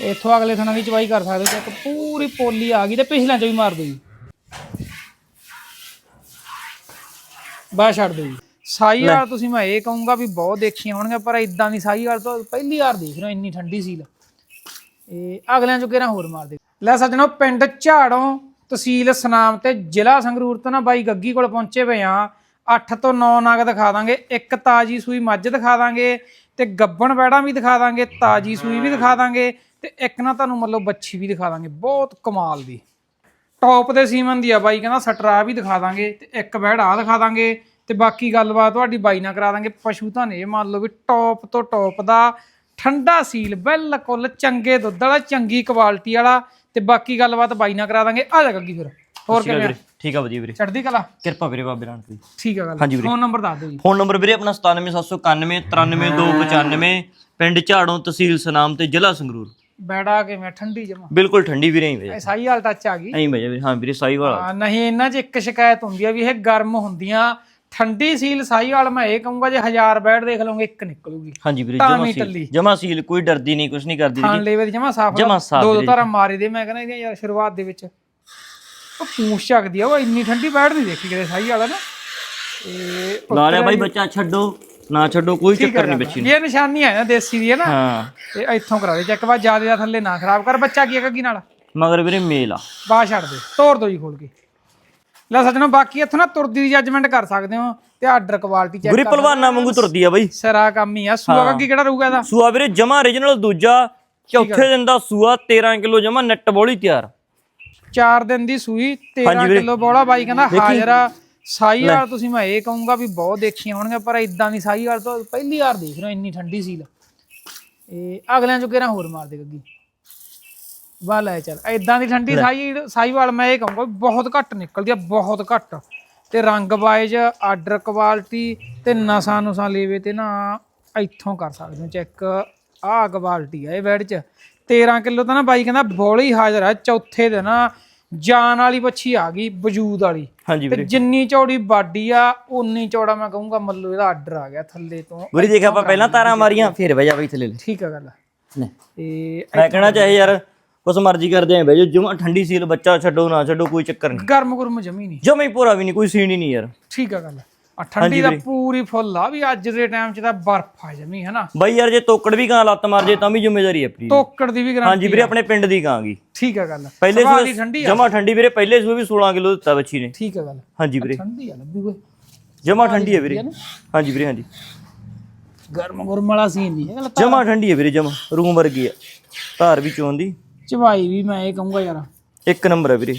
ਇੱਥੋਂ ਅਗਲੇ ਥਣਾ ਦੀ ਚਵਾਈ ਕਰ ਸਕਦੇ ਹੋ ਚੈੱਕ ਪੂਰੀ ਪੋਲੀ ਆ ਗਈ ਤੇ ਪਿਛਲਿਆਂ ਚ ਵੀ ਮਾਰ ਦਿਓ ਜੀ ਬਾਹਰ ਛੱਡ ਦਿਓ ਜੀ ਸਾਈ ਵਾਲ ਤੁਸੀਂ ਮੈਂ ਇਹ ਕਹੂੰਗਾ ਵੀ ਬਹੁਤ ਦੇਖੀਆਂ ਹੋਣਗੀਆਂ ਪਰ ਇਦਾਂ ਦੀ ਸਾਈ ਵਾਲ ਤੋਂ ਪਹਿਲੀ ਵਾਰ ਦੇਖ ਰਹੇ ਇੰਨੀ ਠੰਡੀ ਸੀਲ। ਇਹ ਅਗਲਿਆਂ ਚੋਂ ਕਿਹੜਾ ਹੋਰ ਮਾਰ ਦੇ ਲੈ ਸੱਜਣੋ ਪਿੰਡ ਝਾੜੋਂ ਤਹਿਸੀਲ ਸਨਾਮ ਤੇ ਜ਼ਿਲ੍ਹਾ ਸੰਗਰੂਰ ਤੋਂ ਨਾ ਬਾਈ ਗੱਗੀ ਕੋਲ ਪਹੁੰਚੇ ਪਏ ਆ। 8 ਤੋਂ 9 ਨਗ ਦਿਖਾ ਦਾਂਗੇ ਇੱਕ ਤਾਜੀ ਸੂਈ ਮੱਝ ਦਿਖਾ ਦਾਂਗੇ ਤੇ ਗੱਬਣ ਬੈੜਾਂ ਵੀ ਦਿਖਾ ਦਾਂਗੇ ਤਾਜੀ ਸੂਈ ਵੀ ਦਿਖਾ ਦਾਂਗੇ ਤੇ ਇੱਕ ਨਾ ਤੁਹਾਨੂੰ ਮਤਲਬ ਬੱਚੀ ਵੀ ਦਿਖਾ ਦਾਂਗੇ ਬਹੁਤ ਕਮਾਲ ਦੀ। ਟੌਪ ਦੇ ਸੀਮਨ ਦੀ ਆ ਬਾਈ ਕਹਿੰਦਾ ਸਟਰਾ ਵੀ ਦਿਖਾ ਦਾਂਗੇ ਤੇ ਇੱਕ ਬੈੜ ਆ ਦਿਖਾ ਦਾਂਗੇ ਤੇ ਬਾਕੀ ਗੱਲਬਾਤ ਤੁਹਾਡੀ ਬਾਈ ਨਾਲ ਕਰਾ ਦਾਂਗੇ। ਪਸ਼ੂ ਤਾਂ ਇਹ ਮੰਨ ਲਓ ਵੀ ਟੌਪ ਤੋਂ ਟੌਪ ਦਾ ਠੰਡਾ ਸੀਲ ਬਿਲਕੁਲ ਚੰਗੇ ਦੁੱਧ ਵਾਲਾ ਚੰਗੀ ਕੁਆਲਿਟੀ ਵਾਲਾ ਤੇ ਬਾਕੀ ਗੱਲਬਾਤ ਬਾਈ ਨਾਲ ਕਰਾ ਦਾਂਗੇ। ਆ ਜਾ ਗੱਗੀ ਫਿਰ ਹੋਰ ਕਿਵੇਂ ਠੀਕ ਆ ਵਧੀਆ ਵੀਰੇ। ਚੜਦੀ ਕਲਾ? ਕਿਰਪਾ ਵੀਰੇ ਬਾਬੇ ਨਾਨਕ ਦੀ। ਠੀਕ ਆ ਗੱਲ। ਹਾਂਜੀ ਵੀਰੇ। ਫੋਨ ਨੰਬਰ ਦੱਸ ਦਿਓ ਜੀ। ਫੋਨ ਨੰਬਰ ਵੀਰੇ ਆਪਣਾ 97791 93295 ਪਿੰਡ ਝਾੜੋਂ ਤਹਿਸੀਲ ਸਨਾਮ ਤੇ ਜ਼ਿਲ੍ਹਾ ਸੰਗਰੂਰ। ਬੈੜਾ ਕਿਵੇਂ ਠੰਡੀ ਜਮਾ। ਬਿਲਕੁਲ ਠੰਡੀ ਵੀਰੇ ਹੀ ਵਜਾ। ਸਾਈ ਹਾਲ ਟੱਚ ਆ ਗਈ। ਐਂ ਵਜਾ ਹਾਂ ਵੀਰੇ ਸਾਈ ਵਾਲਾ ਹਾਂ, ਨਹੀਂ ਇਹਨਾਂ 'ਚ ਇੱਕ ਸ਼ਿਕਾਇਤ ਹੁੰਦੀ ਆ ਵੀ ਇਹ ਗਰਮ ਹੁੰਦੀਆਂ। ਠੰਡੀ ਸੀਲ ਸਾਈ ਵਾਲ ਮੈਂ ਇਹ ਕਹੂੰਗਾ ਜੇ 1000 ਬੈਡ ਦੇਖ ਲਓਗੇ ਇੱਕ ਨਿਕਲੂਗੀ। ਹਾਂਜੀ ਵੀਰੇ ਜਮਾ ਸੀਲ। ਜਮਾ ਸੀਲ ਕੋਈ ਡਰਦੀ ਨਹੀਂ ਕੁਛ ਨਹੀਂ ਕਰਦੀ ਖਾਣ ਲੈਵੇ ਜਮਾ ਸਾਫ਼ ਜਮਾਂ ਸਾਫ਼ ਦੋ ਦੋ। ਧਾਰਾ ਮਾਰੇ ਦੇ ਮੈਂ ਕਹਿੰਦਾ ਇਹਦੀਆਂ ਯਾਰ ਸ਼ੁਰੂਆਤ ਦੇ ਵਿੱਚ। ਉਹ ਪੂਛ ਚੱਕਦੀ ਆ ਉਹ ਇੰਨੀ ਠੰਡੀ ਬੈਡ ਨਹੀਂ ਦੇਖੀ ਕਿਤੇ ਸਾਈ ਵਾਲਾ ਨਾ। ਇਹ ਲਾ ਲਿਆ ਬਾਈ ਬੱਚਾ ਛੱਡੋ। ਨਾ ਛੱਡੋ ਕੋਈ ਚੱਕਰ ਨਹੀਂ ਬੱਚੀ ਨੂੰ। ਇਹ ਨਿਸ਼ਾਨੀ ਹੈ ਨਾ ਦੇਸੀ ਦੀ ਹੈ ਨਾ। ਹਾਂ। ਇਹ ਇੱਥੋਂ ਕਰਾ ਦੇ ਚੈੱਕ ਬਾਅਦ ਜ਼ਿਆਦਾ ਦਾ ਥੱਲੇ ਨਾ ਖਰਾਬ ਕਰ ਬੱਚਾ ਕੀ ਹੈ ਕੀ ਨਾਲ? ਮਗਰ ਵੀਰੇ ਮੇਲ ਆ। ਬਾਹਰ ਛੱਡ ਦੇ ਤੋੜ ਦੋ ਜੀ ਖੋਲ ਕੇ। ਲੈ ਸੱਜਣੋ ਬਾਕੀ ਇੱਥੋਂ ਨਾ ਤੁਰਦੀ ਦੀ ਜੱਜਮੈਂਟ ਕਰ ਸਕਦੇ ਹੋ ਤੇ ਆਰਡਰ ਕੁਆਲਿਟੀ ਚੈੱਕ ਗੁਰੀ ਪਹਿਲਵਾਨਾਂ ਵਾਂਗੂ ਤੁਰਦੀ ਆ ਬਾਈ। ਸਰਾ ਕੰਮ ਹੀ ਆ। ਸੂਆ ਕੀ ਕਿਹੜਾ ਰਹੂਗਾ ਇਹਦਾ? ਸੂਆ ਵੀਰੇ ਜਮਾ origignal ਦੂਜਾ ਚੌਥੇ ਦਿਨ ਦਾ ਸੂਆ 13 ਕਿਲੋ ਜਮਾ ਨੈਟ ਬੋਲੀ ਤਿਆਰ। 4 ਦਿਨ ਦੀ ਸੂਈ 13 ਵੀਰੇ। ਕਿਲੋ ਬੋਲਾ ਬਾਈ ਕਹਿੰਦਾ ਹਾਜ਼ਰ ਆ ਸਾਈ ਵਾਲ ਤੁਸੀਂ ਮੈਂ ਇਹ ਕਹੂੰਗਾ ਵੀ ਬਹੁਤ ਦੇਖੀਆਂ ਹੋਣਗੀਆਂ ਪਰ ਇਦਾਂ ਦੀ ਸਾਈ ਵਾਲ ਤੋਂ ਪਹਿਲੀ ਵਾਰ ਦੇਖ ਰਹੇ ਇੰਨੀ ਠੰਡੀ ਸੀਲ। ਇਹ ਅਗਲਿਆਂ ਚੋਂ ਕਿਹੜਾ ਹੋਰ ਮਾਰ ਦੇ ਗੱਗੀ ਵਾਹ ਲੈ ਚੱਲ ਇਦਾਂ ਦੀ ਠੰਡੀ ਸਾਈ ਸਾਈ ਵਾਲ ਮੈਂ ਇਹ ਕਹੂੰਗਾ ਵੀ ਬਹੁਤ ਘੱਟ ਨਿਕਲਦੀ ਆ ਬਹੁਤ ਘੱਟ। ਤੇ ਰੰਗ ਵਾਈਜ਼ ਆਰਡਰ ਕੁਆਲਿਟੀ ਤੇ ਨਸਾਂ ਨੁਸਾਂ ਲੇਵੇ ਤੇ ਨਾ ਇੱਥੋਂ ਕਰ ਸਕਦੇ ਹੋ ਚੈੱਕ। ਆਹ ਕੁਆਲਿਟੀ ਆ ਇਹ ਬੈਡ ਚ। 13 ਕਿਲੋ ਤਾਂ ਨਾ ਬਾਈ ਕਹਿੰਦਾ ਬੋਲੀ ਹਾਜ਼ਰ ਆ ਚੌਥੇ ਦਿਨ ਜਾਨ ਵਾਲੀ ਬੱਚੀ ਆ ਗਈ ਵਜੂਦ ਵਾਲੀ। ਹਾਂਜੀ ਤੇ ਵੀਰੇ। ਜਿੰਨੀ ਚੌੜੀ ਬਾਡੀ ਆ ਉਨੀ ਚੌੜਾ ਮੈਂ ਕਹੂੰਗਾ ਮੱਲੂ ਇਹਦਾ ਆਰਡਰ ਆ ਗਿਆ ਥੱਲੇ ਤੋਂ। ਗੁਰੀ ਦੇਖ ਆਪਾਂ ਪਹਿਲਾਂ ਤਾਰਾਂ ਮਾਰੀਆਂ ਫਿਰ ਵਜਾ ਬਾਈ ਥੱਲੇ ਲੈ। ਠੀਕ ਆ ਗੱਲ। ਇਹ ਮੈਂ ਕਹਿਣਾ ਚਾਹੇ ਯਾਰ ਕੁਛ ਮਰਜ਼ੀ ਕਰਦੇ ਆਂ ਬਈ ਜੋ ਜਮਾ ਠੰਡੀ ਸੀਲ ਬੱਚਾ ਛੱਡੋ ਨਾ ਛੱਡੋ ਕੋਈ ਚੱਕਰ ਨਹੀਂ। ਗਰਮ ਗੁਰਮ ਜਮੀ ਨਹੀਂ। ਜਮਾ ਪੂਰਾ ਵੀ ਨਹੀਂ ਕੋਈ ਸੀਨ ਹੀ ਨਹੀਂ ਯਾਰ। ਠੀਕ ਆ ਗੱਲ। ਆ ਠੰਡੀ ਦਾ ਪੂਰੀ ਫੁੱਲ ਆ ਵੀ ਅੱਜ ਦੇ ਟਾਈਮ 'ਚ ਤਾਂ ਬਰਫ ਆ ਜਮੀ ਹੈ ਨਾ ਬਾਈ ਯਾਰ ਜੇ ਤੋਕੜ ਵੀ ਗਾਂ ਲੱਤ ਮਾਰ ਜੇ ਤਾਂ ਵੀ ਜ਼ਿੰਮੇਵਾਰੀ ਹੈ ਆਪਣੀ। ਤੋਕੜ ਦੀ ਵੀ ਗਰੰਟੀ ਹਾਂਜੀ ਵੀਰੇ ਆਪਣੇ ਪਿੰਡ ਦੀ ਗਾਂ ਗਈ ਠੀਕ ਆ ਗੱਲ। ਪਹਿਲੇ ਆ। ਜਮਾ ਠੰਡੀ ਵੀਰੇ ਪਹਿਲੇ ਸੂਏ ਵੀ 16 ਕਿਲੋ ਦਿੱਤਾ ਬੱਚੀ ਨੇ। ਠੀਕ ਆ ਗੱਲ। ਹਾਂਜੀ ਵੀਰੇ। ਠੰਡੀ ਆ ਲੱਭੀ ਓਏ। ਜਮਾ ਠੰਡੀ ਹੈ ਵੀਰੇ। ਹਾਂਜੀ ਵੀਰੇ ਹਾਂਜੀ। ਗਰਮ ਗੁਰਮ ਵਾਲਾ ਸੀਨ ਨਹੀਂ ਹੈ ਜਮਾ ਠੰਡੀ ਹੈ ਵੀਰੇ ਜਮਾ। ਰੂਮ ਵਰਗੀ ਹੈ ਧਾਰ ਵੀ ਚੋਂ ਦੀ। ਚਵਾਈ ਵੀ ਮੈਂ ਇਹ ਕਹੂੰਗਾ ਯਾਰ। ਇੱਕ ਨੰਬਰ ਹੈ ਵੀਰੇ।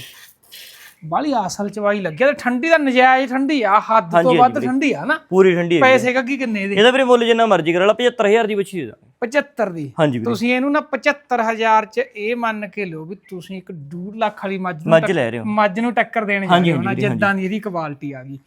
ਬਾਲੀ ਅਸਲ ਚਵਾਈ ਲੱਗਿਆ ਤੇ ਠੰਡੀ ਦਾ ਨਜਾਇਜ਼ ਠੰਡੀ ਆ ਹੱਦ ਤੋਂ ਹਾਂਜੀ, ਵੱਧ ਵੀਰੇ। ਠੰਡੀ ਆ ਨਾ ਪੂਰੀ ਠੰਡੀ ਹੈ ਪੈਸੇ ਕੱਗੀ ਕਿੰਨੇ ਦੇ? ਇਹਦਾ ਵੀਰੇ ਮੁੱਲ ਜਿੰਨਾ ਮਰਜ਼ੀ ਕਰਾ ਲਾ 75000 ਦੀ ਬੱਚੀ ਦੇ ਦਾਂਗੇ। 75 ਦੀ? ਹਾਂਜੀ ਵੀਰੇ। ਤੁਸੀਂ ਇਹਨੂੰ ਨਾ 75000 ਚ ਇਹ ਮੰਨ ਕੇ ਲਿਓ ਵੀ ਤੁਸੀਂ ਇੱਕ 2 ਲੱਖ ਵਾਲੀ ਮੱਝ ਨੂੰ ਮੱਝ ਲੈ ਰਹੇ ਹੋ। ਮੱਝ ਨੂੰ ਟੱਕਰ ਦੇਣ ਜਾ ਰਹੇ ਹੋ ਨਾ ਜਿੱਦਾਂ ਦੀ ਇਹਦੀ ਕੁਆਲਿਟੀ ਆ ਗਈ।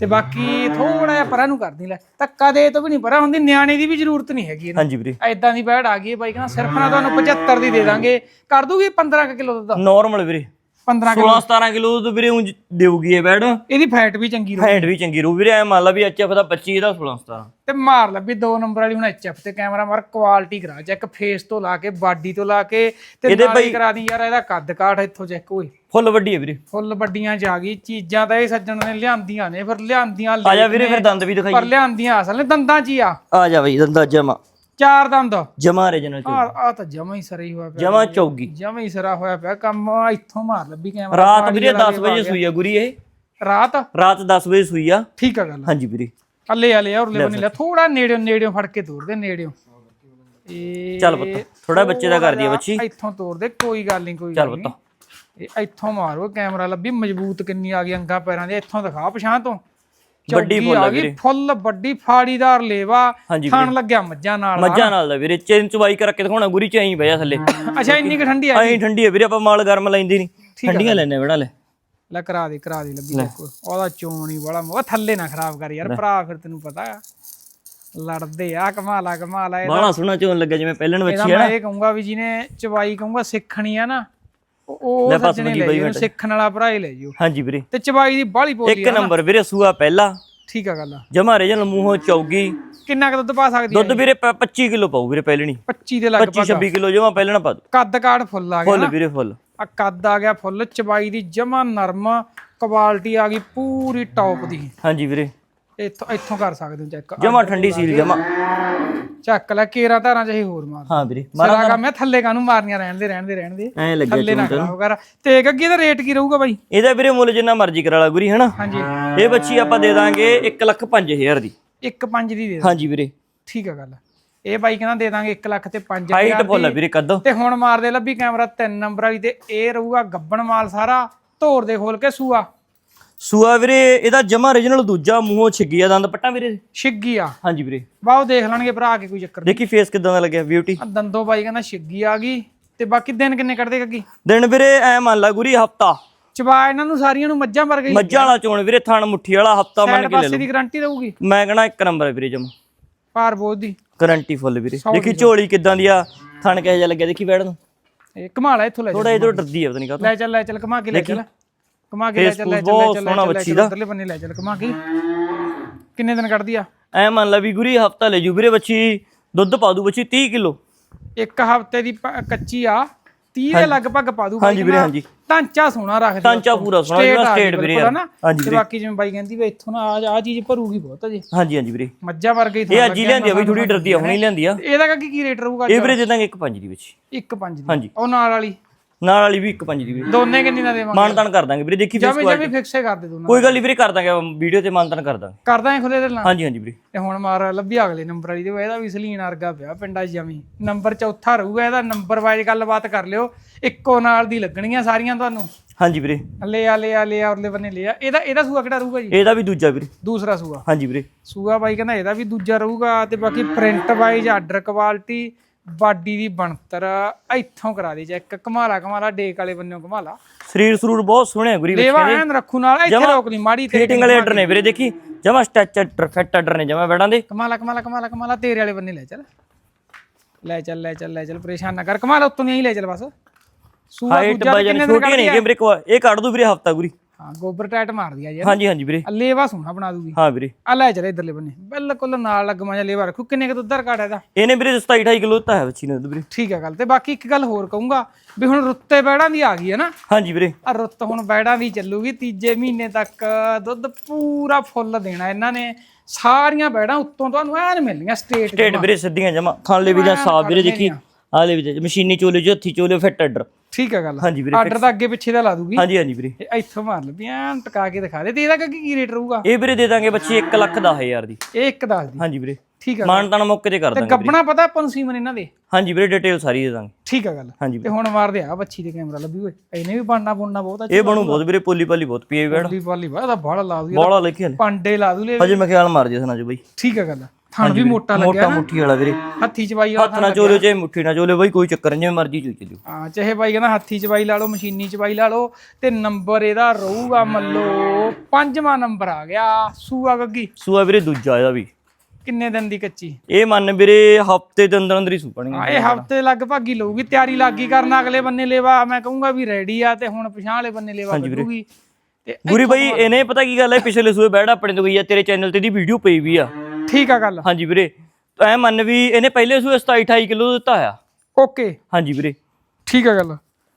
ਤੇ ਬਾਕੀ ਥੋੜਾ ਜਿਹਾ ਪਰਾਂ ਨੂੰ ਕਰਦੀ ਲੈ। ਧੱਕਾ ਦੇ ਤੋਂ ਵੀ ਨਹੀਂ ਪਰਾਂ ਹੁੰਦੀ ਨਿਆਣੇ ਦੀ ਵੀ ਜ਼ਰੂਰਤ ਨਹੀਂ ਹੈਗੀ ਇਹਨੂੰ। ਹਾਂਜੀ ਵੀਰੇ। ਐਦਾਂ ਦੀ ਬੈੜ ਆ ਗਈ ਹੈ ਬਾਈ ਕਹਿੰਦਾ ਸਿਰਫ ਨਾ ਤੁਹਾਨੂੰ 75 ਦੀ ਦੇ ਦਾਂਗੇ। ਕਰ ਦੂਗੀ 15 ਕਿਲੋ ਦੁੱਧ? ਨਾਰਮਲ ਵੀਰੇ। 15 16 17 ਕਿਲੋ ਤਾਂ ਵੀਰੇ ਉਂਝ ਦੇਊਗੀ ਇਹ ਬੈਡ। ਇਹਦੀ ਫੈਟ ਵੀ ਚੰਗੀ ਰਹੂ ਹੈਂਡ ਵੀ ਚੰਗੀ ਰੂ ਵੀਰੇ ਐ ਮੰਨ ਲਾ ਵੀ ਐਚਐਫ ਦਾ 25 ਇਹਦਾ 16 17 ਤੇ ਮਾਰ ਲੱਭੀ ਦੋ ਨੰਬਰ ਵਾਲੀ ਹੁਣ ਐਚਐਫ ਤੇ ਕੈਮਰਾ ਮਾਰ ਕੁਆਲਿਟੀ ਕਰਾ। ਚੈੱਕ ਫੇਸ ਤੋਂ ਲਾ ਕੇ ਬਾਡੀ ਤੋਂ ਲਾ ਕੇ ਤੇ ਇਹਦੇ ਨਾਲ ਹੀ ਕਰਾ ਦੀ ਯਾਰ ਇਹਦਾ ਕੱਦ ਕਾਠ ਇੱਥੋਂ ਚੈੱਕ ਓਏ ਫੁੱਲ ਵੱਡੀ ਹੈ ਵੀਰੇ। ਫੁੱਲ ਵੱਡੀਆਂ ਚ ਆ ਗਈ। ਚੀਜ਼ਾਂ ਤਾਂ ਇਹ ਸੱਜਣ ਨੇ ਲਿਆਂਦੀਆਂ ਨੇ ਫਿਰ ਲਿਆਂਦੀਆਂ ਆ ਜਾ ਵੀਰੇ ਫਿਰ ਦੰਦ ਵੀ ਦਿਖਾਈ ਪਰ ਲਿਆਂਦੀਆਂ ਅਸਲ ਨੇ ਦੰਦਾਂ ਚ ਹੀ ਆ। ਆ ਜਾ ਬਈ ਦੰਦਾ ਜਮਾ ਚਾਰ ਦੰਦ। ਆ ਜਮਾ ਰੀਜਨਲ ਚ ਆ ਤਾਂ ਜਮਾ ਹੀ ਸਰਾ ਹੀ ਹੋਇਆ ਪਿਆ ਜਮਾ ਚੌਗੀ। ਜਮਾ ਹੀ ਸਰਾ ਹੋਇਆ ਪਿਆ। ਕੰਮ ਆਹ ਇੱਥੋਂ ਮਾਰ ਲੱਭੀ ਕੈਮਰਾ ਰਾਤ ਵੀਰੇ 10 ਵਜੇ ਸੂਈ ਆ ਗੁਰੀ ਇਹ। ਰਾਤ? ਰਾਤ 10 ਵਜੇ ਸੂਈ ਆ। ਠੀਕ ਆ ਗੱਲ। ਹਾਂਜੀ ਵੀਰੇ। ਅੱਲੇ ਆਲੇ ਔਰ ਲੈ ਬਣੀ ਲੈ ਥੋੜਾ ਨੇੜਿਓਂ ਨੇੜਿਓਂ ਫੜ ਕੇ ਤੋਰਦੇ ਨੇੜਿਓਂ। ਇਹ ਚੱਲ ਪੁੱਤ ਥੋੜਾ ਬੱਚੇ ਦਾ ਕਰਦੀ ਆ ਬੱਚੀ। ਇੱਥੋਂ ਤੋਰਦੇ ਕੋਈ ਗੱਲ ਨਹੀਂ ਕੋਈ ਚੱਲ। ਪੁੱਤ। ਇਹ ਇੱਥੋਂ ਮਾਰੋ ਕੈਮਰਾ ਲੱਭੀ। ਮਜ਼ਬੂਤ ਕਿੰਨੀ ਆ ਗਈ ਅੰਗਾ ਪੈਰਾਂ ਦੇ। ਇੱਥੋਂ ਦਿਖਾ ਪਛਾਂ ਤੋਂ। ਵੱਡੀ ਫੁੱਲ ਆ ਆ ਗਈ ਫੁੱਲ ਵੱਡੀ ਫਾੜੀਦਾਰ ਲੇਵਾ ਖਾਣ ਲੱਗਿਆ ਮੱਝਾਂ ਨਾਲ ਮੱਝਾਂ ਨਾਲ ਦਾ ਵੀਰੇ ਚੇਨ ਚਵਾਈ ਕਰਕੇ ਦਿਖਾਉਣਾ ਗੁਰੀ ਚ ਐਂ ਬਹਿ ਥੱਲੇ। ਅੱਛਾ ਇੰਨੀ ਕੁ ਠੰਡੀ ਆ ਐਂ ਠੰਡੀ ਹੈ ਵੀਰੇ ਆਪਾਂ ਮਾਲ ਗਰਮ ਲੈਂਦੀ ਨਹੀਂ ਠੰਡੀਆਂ ਲੈਣੇ ਬੜਾ ਲੈ। ਲੈ ਕਰਾ ਦੇ ਕਰਾ ਦੇ ਲੱਗੀ ਉਹਦਾ ਚੋਣ ਹੀ ਬੜਾ ਉਹ ਥੱਲੇ ਨਾ ਖਰਾਬ ਕਰ ਯਾਰ ਭਰਾ ਫਿਰ ਤੈਨੂੰ ਪਤਾ ਆ। ਲੜਦੇ ਆ ਕਮਾਲਾ ਕਮਾਲਾ ਇਹਦਾ ਬਾਹਲਾ ਸੋਹਣਾ ਚੋਣ ਲੱਗਿਆ ਜਿਵੇਂ ਪਹਿਲਣ ਇਹਦਾ ਬੱਚੀ ਆ ਮੈਂ ਇਹ ਕਹੂੰਗਾ ਵੀ ਜਿਹਨੇ ਚਵਾਈ ਕਹੂੰਗਾ ਸਿੱਖਣੀ ਆ ਨਾ ਉਹ- ਬਸ ਸੱਜਣੇ ਲੈ ਬਾਈ ਜਿਓ ਸਿੱਖਣ ਵਾਲਾ ਭਰਾ ਹੀ ਲੈ ਜਿਓ। ਹਾਂਜੀ ਵੀਰੇ। ਤੇ ਚਵਾਈ ਦੀ ਬਾਹਲੀ ਬੋਲੀ ਇੱਕ ਨੰਬਰ ਵੀਰੇ ਸੂਆ ਪਹਿਲਾ। ਠੀਕ ਆ ਗੱਲ ਜਮਾ ਰੀਜਨਲ ਮੂੰਹੋਂ ਚੌਗੀ। ਕਿੰਨਾ ਕੁ ਦੁੱਧ ਪਾ ਸਕਦੀ ਹੈ ਦੁੱਧ ਵੀਰੇ ਪ- 25 ਕਿਲੋ ਪਾਉ ਵੀਰੇ ਪਹਿਲੇ ਨਹੀਂ 25 ਦੇ 25 ਲਗਭਗ 26 ਕਿਲੋ ਜਮਾ ਪਹਿਲਣਾ ਪਾ ਦੂ ਕੱਦ ਕਾਠ ਫੁੱਲ ਆ ਗਿਆ ਫੁੱਲ ਵੀਰੇ ਫੁੱਲ। ਆ ਕੱਦ ਆ ਗਿਆ ਫੁੱਲ ਚਬਾਈ ਦੀ ਜਮਾ ਨਰਮ ਕੁਆਲਿਟੀ ਆ ਗਈ ਪੂਰੀ ਟੌਪ ਦੀ। ਹਾਂਜੀ ਵੀਰੇ। ਇੱਥੋਂ ਇੱਥੋਂ ਕਰ ਸਕਦੇ ਹੋ ਚੈੱਕ। ਜਮਾ ਠੰਡੀ ਸੀਲ ਜਮਾ। ਚੱਕ ਲੈ ਕੇਰਾ ਧਾਰਾਂ ਚਾਹੀ ਹੋਰ ਮਾਰ। ਹਾਂ ਵੀਰੇ ਸਾਰਾ ਕੰਮ ਹੈ ਥੱਲੇ ਕਾਨੂੰ ਮਾਰਨੀਆਂ ਰਹਿਣ ਦੇ ਰਹਿਣ ਦੇ ਰਹਿਣ ਦੇ ਐ ਲੱਗਿਆ ਥੱਲੇ ਨਾ ਕਰ ਤੇ ਗੱਗੀ ਦਾ ਰੇਟ ਕੀ ਰਹੂਗਾ ਬਾਈ? ਇਹਦਾ ਵੀਰੇ ਮੁੱਲ ਜਿੰਨਾ ਮਰਜ਼ੀ ਕਰਾ ਲਾ ਗੁਰੀ ਹਨਾ? ਹਾਂਜੀ। ਇਹ ਬੱਚੀ ਆਪਾਂ ਦੇ ਦਾਂਗੇ 1 ਲੱਖ 5000 ਦੀ। 1 5 ਦੀ ਦੇ ਦੇ। ਹਾਂਜੀ ਵੀਰੇ। ਠੀਕ ਆ ਗੱਲ। ਇਹ ਬਾਈ ਕਹਿੰਦਾ ਦੇ ਦਾਂਗੇ 1 ਲੱਖ ਤੇ 5 ਹਾਈਟ ਫੁੱਲ ਆ ਵੀਰੇ ਕੱਦ। ਤੇ ਹੁਣ ਮਾਰਦੇ ਲੱਭੀ ਕੈਮਰਾ 3 ਨੰਬਰ ਵਾਲੀ ਤੇ ਇਹ ਰਹੂਗਾ ਗੱਬਣ ਮਾਲ ਸਾਰਾ। ਧੋਰ ਦੇ ਖੋਲ ਕੇ ਸੂਆ। ਸੂਆ ਵੀਰੇ ਇਹਦਾ ਜਮਾ origignal ਦੂਜਾ ਮੂੰਹੋਂ ਛਿੱਗਿਆ ਦੰਦ ਪੱਟਾ ਵੀਰੇ। ਛਿੱਗੀ ਆ ਹਾਂਜੀ ਵੀਰੇ। ਬਾਓ ਦੇਖ ਲੈਣਗੇ ਭਰਾ ਆ ਕੇ ਕੋਈ ਚੱਕਰ ਦੇਖੀ ਫੇਸ ਕਿਦਾਂ ਦਾ ਲੱਗਿਆ ਬਿਊਟੀ ਨਹੀਂ ਦੰਦੋ ਬਾਈ ਕਹਿੰਦਾ ਛਿੱਗੀ ਆ ਗਈ। ਤੇ ਬਾਕੀ ਦਿਨ ਕਿੰਨੇ ਕੱਢਦੇ ਗੱਗੀ? ਦਿਨ ਵੀਰੇ ਐ ਮੰਨ ਲਾ ਗੁਰੀ ਹਫਤਾ। ਚਬਾ ਇਹਨਾਂ ਨੂੰ ਸਾਰੀਆਂ ਨੂੰ ਮੱਝਾਂ ਵਰ ਗਈ ਮੱਝਾਂ ਵਾਲਾ ਚੋਣ ਵੀਰੇ ਥਣ ਮੁੱਠੀ ਵਾਲਾ ਹਫਤਾ ਮੰਨ ਕੇ ਲੈ ਪਾਸੇ ਲਓ। ਦੀ ਗਾਰੰਟੀ ਰਹੂਗੀ ਮੈਂ ਕਹਣਾ ਇੱਕ ਨੰਬਰ ਵੀਰੇ ਜਮਾ। ਭਾਰ ਬੋਝ ਦੀ। ਗਾਰੰਟੀ ਫੁੱਲ ਵੀਰੇ। ਦੇਖੀ ਝੋਲੀ ਕਿਦਾਂ ਦੀ ਆ ਥਣ ਕਿਹੋ ਜਿਹਾ ਲੱਗਿਆ ਦੇਖੀ ਬੈਠ ਨੂੰ। ਇਹ ਕਮਾਲ ਹੈ ਇੱਥੋਂ ਲੈ ਜਾ। ਥੋੜਾ ਇਧਰ ਡਰਦੀ ਆ ਪਤਾ ਨਹੀਂ ਕਾਹਤੋਂ। ਲੈ ਚੱਲ ਲੈ ਚੱਲ ਕਮਾ ਕੇ ਲੈ ਚੱਲ। ਕਮਾ ਕੇ ਲੈ ਚੱਲ ਲੈ ਚੱਲ ਬਹੁਤ ਸੋਹਣਾ ਬੱਚੀ ਦਾ। ਉਧਰਲੇ ਬੰਨੇ ਲੈ ਚੱਲ ਕਮਾ ਕੇ। ਕਿੰਨੇ ਦਿਨ ਕੱਢਦੀ ਆ? ਐ ਮੰਨ ਲਾ ਵੀ ਗੁਰੀ ਹਫਤਾ ਲੈ ਜੂ ਵੀਰੇ ਬੱਚੀ ਦੁੱਧ ਪਾ ਦੂ ਬੱਚੀ 30 ਕਿਲੋ। ਇੱਕ ਹਫ਼ਤੇ ਦੀ ਕੱਚੀ ਆ। 30 ਦੇ ਲਗਭਗ ਪਾ ਦੂ ਹਾਂਜੀ ਵੀਰੇ, ਹਾਂਜੀ। ਢਾਂਚਾ ਸੋਹਣਾ ਰੱਖਦੀ ਢਾਂਚਾ ਪੂਰਾ ਸੋਹਣਾ ਜਿਹੜਾ ਸਟੇਟ ਵੀਰੇ ਹਾਂਜੀ ਤੇ ਬਾਕੀ ਜਿਵੇਂ ਬਾਈ ਕਹਿੰਦੀ ਵੀ ਇੱਥੋਂ ਨਾ ਆ ਆ ਚੀਜ਼ ਭਰੂਗੀ ਬਹੁਤ ਅਜੇ। ਹਾਂਜੀ ਹਾਂਜੀ ਵੀਰੇ। ਮੱਝਾਂ ਵਰਗੇ ਹੀ ਇਹ ਅੱਜ ਹੀ ਆ ਬਈ ਥੋੜੀ ਡਰਦੀ ਆ ਹੁਣੀ ਲਿਆਂਦੀ ਆ। ਇਹਦਾ ਕੀ ਕੀ ਰੇਟ ਰਹੂਗਾ ਇਹ ਵੀਰੇ ਦੇ ਦਾਂਗੇ 1.5 ਦੀ ਵਿੱਚ ਇੱਕ ਪੰਜ ਦੀ। ਹਾਂਜੀ। ਉਹ ਨਾਲ ਵਾਲੀ? ਨਾਲ ਵਾਲੀ ਵੀ 1.5 ਦੀ ਵੀਰੇ। ਦੋਨੇ ਕਿੰਨੀ ਦਾ ਦੇਵਾਂਗੇ? ਮਾਨਤਾਨ ਕਰ ਦਾਂਗੇ ਵੀਰੇ ਦੇਖੀ ਫੇਸ ਜਮੇ ਜਮੇ ਫਿਕਸੇ ਕਰ ਦੇ ਦੋਨਾਂ ਕੋਈ ਗੱਲ ਨਹੀਂ ਵੀਰੇ ਕਰ ਦਾਂਗੇ ਵੀਡੀਓ ਤੇ ਮਾਨਤਾਨ ਕਰ ਦਾਂਗੇ। ਕਰਦਾ ਖੁੱਲੇ ਦੇ ਨਾਲ? ਹਾਂਜੀ ਹਾਂਜੀ ਵੀਰੇ। ਤੇ ਹੁਣ ਮਾਰ ਲੱਭੀ ਅਗਲੇ ਨੰਬਰ ਵਾਲੀ ਦੇ ਇਹਦਾ ਵੀ ਸਲੀਨ ਵਰਗਾ ਪਿਆ ਪਿੰਡਾਂ ਜਮੀ। ਨੰਬਰ ਚੌਥਾ ਰਹੂਗਾ ਇਹਦਾ ਨੰਬਰ ਵਾਈਜ਼ ਗੱਲਬਾਤ ਕਰ ਲਿਓ। ਇੱਕੋ ਨਾਲ ਦੀ ਲੱਗਣਗੀਆਂ ਸਾਰੀਆਂ ਤੁਹਾਨੂੰ। ਹਾਂਜੀ ਵੀਰੇ। ਲੈ ਆ ਲੈ ਆ ਲੈ ਆ ਉਰਲੇ ਬੰਨੇ ਲੈ ਆ। ਇਹਦਾ ਇਹਦਾ ਸੂਆ ਕਿਹੜਾ ਰਹੂਗਾ ਜੀ? ਇਹਦਾ ਵੀ ਦੂਜਾ ਵੀਰੇ। ਦੂਸਰਾ ਸੂਆ। ਹਾਂਜੀ ਵੀਰੇ। ਸੂਆ ਬਾਈ ਕਹਿੰਦਾ ਇਹਦਾ ਵੀ ਦੂਜਾ ਰਹੂਗਾ ਤੇ ਬਾਕੀ print wise order quality body ਦੀ ਬਣਤਰ ਇੱਥੋਂ ਕਰਾ ਦੇ ਚੈੱਕ ਕਮਾਲਾ ਕਮਾਲਾ ਡੇਕ ਵਾਲੇ ਬੰਨਿਓ ਕਮਾਲਾ ਸਰੀਰ ਸਰੂਰ ਬਹੁਤ ਸੋਹਣੇ ਗੁਰੀ ਲੇਵਾ ਐਨ ਰੱਖੂ ਨਾਲ ਇੱਥੇ ਰੋਕ ਨਹੀਂ ਮਾੜੀ ਤੇ ਫਿਟਿੰਗ ਵਾਲੇ ਆਰਡਰ ਨੇ ਵੀਰੇ ਦੇਖੀ ਜਮਾ ਸਟੈਚਰ ਫਿੱਟ ਆਰਡਰ ਨੇ ਜਮਾ ਬੈਡਾਂ ਦੇ। ਕਮਾਲਾ ਕਮਾਲਾ ਕਮਾਲਾ ਕਮਾਲਾ ਤੇਰੇ ਵਾਲੇ ਬੰਨੇ ਲੈ ਚੱਲ। ਲੈ ਚੱਲ ਲੈ ਚੱਲ ਲੈ ਚੱਲ ਪਰੇਸ਼ਾਨ ਨਾ ਕਰ ਕਮਾਲਾ ਉੱਤੋਂ ਨਹੀਂ ਲੈ ਚੱਲ ਬਸ। ਸੂਆ ਹਾਈਟ ਦੂਜਾ ਕਿੰਨੇ ਦਿਨ ਛੋਟੀਆਂ ਨਹੀਂ ਹੈਗੀਆਂ ਵੀਰੇ ਕੋ- ਇਹ ਕੱਢ ਦੂ ਵੀਰੇ ਹਫਤਾ ਗੁਰੀ ਹਾਂ ਗੋਬਰ ਟੈਟ ਮਾਰ ਦਿਆ ਯਾਰ। ਹਾਂਜੀ ਹਾਂਜੀ ਵੀਰੇ। ਆ ਲੇਵਾ ਸੋਹਣਾ ਬਣਾ ਦੂਗੀ। ਹਾਂ ਵੀਰੇ। ਆ ਲੈ ਚੱਲ ਇਧਰਲੇ ਬੰਨੇ। ਬਿਲਕੁਲ ਨਾਲ ਲੱਗਮਾ ਜਿਹਾ ਲੇਵਾ ਰੱਖੂ। ਕਿੰਨੇ ਕੁ ਦੁੱਧ ਇਹਦਾ? ਇਹਨੇ ਵੀਰੇ 27 28 ਕਿਲੋ ਦਿੱਤਾ ਹੈ ਬੱਚੀ ਨੇ ਦੁੱਧ ਵੀਰੇ। ਠੀਕ ਹੈ ਗੱਲ ਤੇ। ਬਾਕੀ ਇੱਕ ਗੱਲ ਹੋਰ ਕਹੂੰਗਾ ਵੀ ਹੁਣ ਰੁੱਤੇ ਬੈੜਾਂ ਦੀ ਆ ਗਈ ਹੈ ਨਾ। ਹਾਂਜੀ ਵੀਰੇ। ਆ ਰੁੱਤ ਹੁਣ ਬੈੜਾਂ ਦੀ ਚੱਲੂਗੀ ਤੀਜੇ ਮਹੀਨੇ ਤੱਕ। ਦੁੱਧ ਪੂਰਾ ਫੁੱਲ ਦੇਣਾ ਇਹਨਾਂ ਨੇ। ਸਾਰੀਆਂ ਬੈੜਾਂ ਉੱਤੋਂ ਤੁਹਾਨੂੰ ਐਨ ਮਿਲਣੀਆਂ ਸਟੇਟ ਢਿੱਡ ਵੀਰੇ ਸਿੱਧੀਆਂ ਜਮਾ। ਖਾਣ ਲਈ ਵੀ ਜਾਂ ਸਾਫ਼ ਵੀਰੇ ਦੇਖੀ। ਆ ਲੈ ਮਸ਼ੀਨੀ ਚੋਲੇ ਜੋ ਹੱਥੀ ਚੋਲੇ ਫਿੱਟ ਆਰਡਰ ਠੀਕ ਹੈ ਗੱਲ। ਹਾਂਜੀ ਵੀਰੇ ਆਰਡਰ ਤਾਂ ਅੱਗੇ ਪਿੱਛੇ ਦਾ ਲਾ ਦੂਗੀ। ਹਾਂਜੀ ਹਾਂਜੀ ਵੀਰੇ। ਇਹ ਇੱਥੋਂ ਮਾਰ ਲੱਭੀ ਐਨ ਟਕਾ ਕੇ ਦਿਖਾ ਦੇ। ਤੇ ਇਹਦਾ ਕੀ ਕੀ ਰੇਟ ਰਹੂਗਾ? ਇਹ ਵੀਰੇ ਦੇ ਦਾਂਗੇ ਬੱਚੀ 1 ਲੱਖ 10000 ਦੀ। ਇਹ ਇੱਕ ਦੱਸ ਦੀ। ਹਾਂਜੀ ਵੀਰੇ। ਠੀਕ ਹੈ ਮਾਨ ਤਾਨ ਮੌਕੇ ਤੇ ਕਰ ਦਾਂਗੇ ਗੱਬਣਾ ਪਤਾ ਆਪਾਂ ਨੂੰ ਸੀਮਨ ਇਹਨਾਂ ਦੇ? ਹਾਂਜੀ ਵੀਰੇ ਡਿਟੇਲ ਸਾਰੀ ਦੇ ਦਾਂਗੇ। ਠੀਕ ਹੈ ਗੱਲ। ਹਾਂਜੀ ਤੇ ਹੁਣ ਮਾਰਦੇ ਆ ਬੱਚੀ ਦੇ ਕੈਮਰਾ ਲੱਭੀ ਓਏ ਇਹਨੇ ਵੀ ਬਣਨਾ ਬੁਣਨਾ ਬਹੁਤ ਆ। ਇਹ ਬਣੂ ਬਹੁਤ ਵੀਰੇ ਪੋਲੀ ਪਾਲੀ ਬਹੁਤ ਪੀਏ ਵਾਲੀ ਬਾਹਰ ਦਾ ਬਾਹਲਾ ਲਾ ਦੂ ਬੋਲਾ ਲਿਖਿਆ ਲੈ ਪਾਂਡੇ ਲਾ ਦੂ ਲੈ ਹਜੇ ਮੈਂ ਖਿਆਲ ਮਾਰ ਜੇ ਸਨਾ ਜੋ ਬਾਈ। ਠੀਕ ਹੈ ਗੱਲ। ਥਣ ਵੀ ਮੋਟਾ ਲੱਗਿਆ ਮੋਟਾ ਮੁੱਠੀ ਵਾਲਾ ਵੀਰੇ। ਹੱਥੀ ਚਵਾਈ ਵਾਲਾ ਹੱਥ ਨਾਲ ਚੋਲੇ ਚਾਹੇ ਮੁੱਠੀ ਨਾਲ ਚੋਲੇ ਬਾਈ ਕੋਈ ਚੱਕਰ ਨਹੀਂ ਜਿਵੇਂ ਮਰਜ਼ੀ ਚੋਈ ਚੱਲਿਓ ਹਾਂ ਚਾਹੇ ਬਾਈ ਕਹਿੰਦਾ ਹੱਥੀ ਚਵਾਈ ਲਾ ਲਓ ਮਸ਼ੀਨੀ ਚਵਾਈ ਲਾ ਲਓ ਤੇ ਨੰਬਰ ਇਹਦਾ ਰਹੂਗਾ ਮੱਲੋ ਪੰਜਵਾਂ ਨੰਬਰ ਆ ਗਿਆ ਸੂਆ ਗੱਗੀ। ਸੂਆ ਵੀਰੇ ਦੂਜਾ ਇਹਦਾ ਵੀ। ਕਿੰਨੇ ਦਿਨ ਦੀ ਕੱਚੀ? ਇਹ ਮੰਨ ਵੀਰੇ ਹਫ਼ਤੇ ਦੇ ਅੰਦਰ ਅੰਦਰ ਹੀ ਸੂਪਣਗੇ ਹਾਂ ਇਹ ਹਫ਼ਤੇ ਲਗਭਗ ਹੀ ਲਊਗੀ ਤਿਆਰੀ ਲੱਗੀ ਕਰਨ ਅਗਲੇ ਬੰਨੇ ਲੇਵਾ ਮੈਂ ਕਹੂੰਗਾ ਵੀ ਰੈਡੀ ਆ ਤੇ ਹੁਣ ਪਛਾਣ ਵਾਲੇ ਬੰਨੇ ਲੇਵਾ ਕੱਢੂਗੀ। ਤੇ ਗੁਰੀ ਬਾਈ ਇਹਨੇ ਪਤਾ ਕੀ ਗੱਲ ਹੈ ਪਿਛਲੇ ਸੂਏ ਬੈੜ ਆਪਣੇ ਤੋਂ ਗਈ ਆ ਤੇਰੇ ਚੈਨਲ ਤੇ ਦੀ ਵੀਡੀਓ ਪਈ ਵੀ ਆ। ਠੀਕ ਆ ਗੱਲ। ਹਾਂਜੀ ਵੀਰੇ ਐ ਮੰਨ ਵੀ ਇਹਨੇ ਪਹਿਲੇ ਸੂਏ 27 28 ਕਿਲੋ ਦਿੱਤਾ ਆ। ਓਕੇ। ਹਾਂਜੀ ਵੀਰੇ। ਠੀਕ ਆ ਗੱਲ।